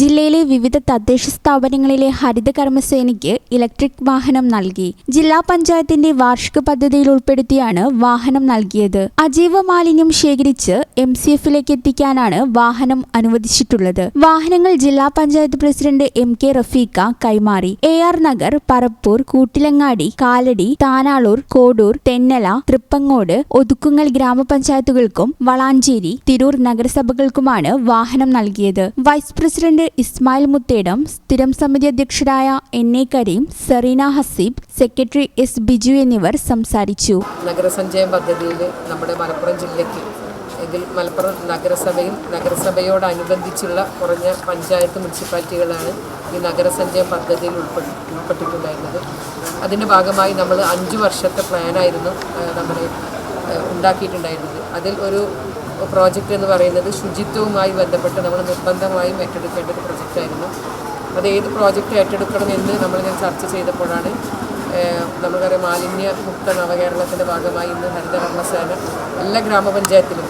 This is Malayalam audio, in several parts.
ജില്ലയിലെ വിവിധ തദ്ദേശ സ്ഥാപനങ്ങളിലെ ഹരിത കർമ്മസേനയ്ക്ക് ഇലക്ട്രിക് വാഹനം നൽകി. ജില്ലാ പഞ്ചായത്തിന്റെ വാർഷിക പദ്ധതിയിൽ ഉൾപ്പെടുത്തിയാണ് വാഹനം നൽകിയത്. അജൈവ മാലിന്യം ശേഖരിച്ച് എം സി എഫിലേക്ക് എത്തിക്കാനാണ് വാഹനം അനുവദിച്ചിട്ടുള്ളത്. വാഹനങ്ങൾ ജില്ലാ panchayat president M K Rafeeqa കൈമാറി. എ ആർ നഗർ പറപ്പൂർ കൂട്ടിലങ്ങാടി കാലടി താനാളൂർ കോടൂർ തെന്നല തൃപ്പങ്ങോട് ഒതുക്കുങ്ങൽ ഗ്രാമപഞ്ചായത്തുകൾക്കും വളാഞ്ചേരി തിരൂർ നഗരസഭകൾക്കുമാണ് വാഹനം നൽകിയത്. വൈസ് പ്രസിഡന്റ് ഇസ്മായിൽ മുത്തേടം സ്ഥിരം സമിതി അധ്യക്ഷരായ N A Kareem Sereena Haseeb secretary S Biju എന്നിവർ സംസാരിച്ചു. നഗരസഞ്ചയം പദ്ധതിയിൽ നമ്മുടെ മലപ്പുറം ജില്ലയ്ക്ക് എങ്കിൽ മലപ്പുറം നഗരസഭയിൽ നഗരസഭയോടനുബന്ധിച്ചുള്ള കുറഞ്ഞ പഞ്ചായത്ത് മുനിസിപ്പാലിറ്റികളാണ് ഈ നഗരസഞ്ചയം പദ്ധതിയിൽ ഉൾപ്പെട്ട് ഉൾപ്പെട്ടിട്ടുണ്ടായിരുന്നത്. അതിന്റെ ഭാഗമായി നമ്മൾ അഞ്ച് വർഷത്തെ പ്ലാനായിരുന്നു നമ്മൾ ഉണ്ടാക്കിയിട്ടുണ്ടായിരുന്നത്. അതിൽ ഒരു പ്രോജക്റ്റ് എന്ന് പറയുന്നത് ശുചിത്വവുമായി ബന്ധപ്പെട്ട് നമ്മൾ നിർബന്ധമായും ഏറ്റെടുക്കേണ്ട ഒരു പ്രൊജക്റ്റായിരുന്നു അത് ഏത് പ്രോജക്റ്റ് ഏറ്റെടുക്കണം എന്ന് നമ്മൾ ഞാൻ ചർച്ച ചെയ്തപ്പോഴാണ് നമുക്കറിയാം മാലിന്യ മുക്ത നവകേരളത്തിന്റെ ഭാഗമായി ഇന്ന് ഹരിതകർമ്മസേന എല്ലാ ഗ്രാമപഞ്ചായത്തിലും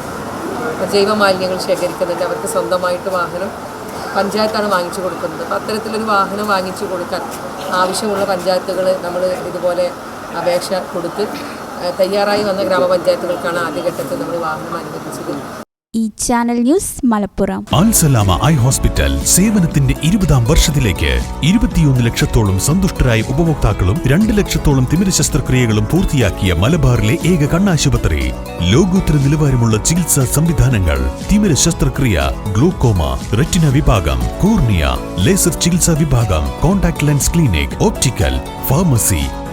ജൈവ മാലിന്യങ്ങൾ ശേഖരിക്കുന്നുണ്ട്. അവർക്ക് സ്വന്തമായിട്ട് വാഹനം പഞ്ചായത്താണ് വാങ്ങിച്ചു കൊടുക്കുന്നത്. അപ്പോൾ അത്തരത്തിലൊരു വാഹനം വാങ്ങിച്ചു കൊടുക്കാൻ ആവശ്യമുള്ള പഞ്ചായത്തുകൾ നമ്മൾ ഇതുപോലെ അപേക്ഷ കൊടുത്ത് തയ്യാറായി വന്ന ഗ്രാമപഞ്ചായത്തുകൾക്കാണ് ആദ്യഘട്ടത്തിൽ നമ്മൾ വാഹനം അനുവദിച്ചത്. ഈ channel news Malappuram. Al Salama eye hospital സേവനത്തിന്റെ ഇരുപതാം വർഷത്തിലേക്ക് ഇരുപത്തിയൊന്ന് ലക്ഷത്തോളം സന്തുഷ്ടരായ ഉപഭോക്താക്കളും രണ്ട് ലക്ഷത്തോളം തിമിര ശസ്ത്രക്രിയകളും പൂർത്തിയാക്കിയ മലബാറിലെ ഏക കണ്ണാശുപത്രി. ലോകോത്തര നിലവാരമുള്ള ചികിത്സാ സംവിധാനങ്ങൾ തിമിര ശസ്ത്രക്രിയ ഗ്ലൂക്കോമ റെറ്റിന വിഭാഗം കോർണിയ ലേസർ ചികിത്സാ വിഭാഗം contact lens clinic optical pharmacy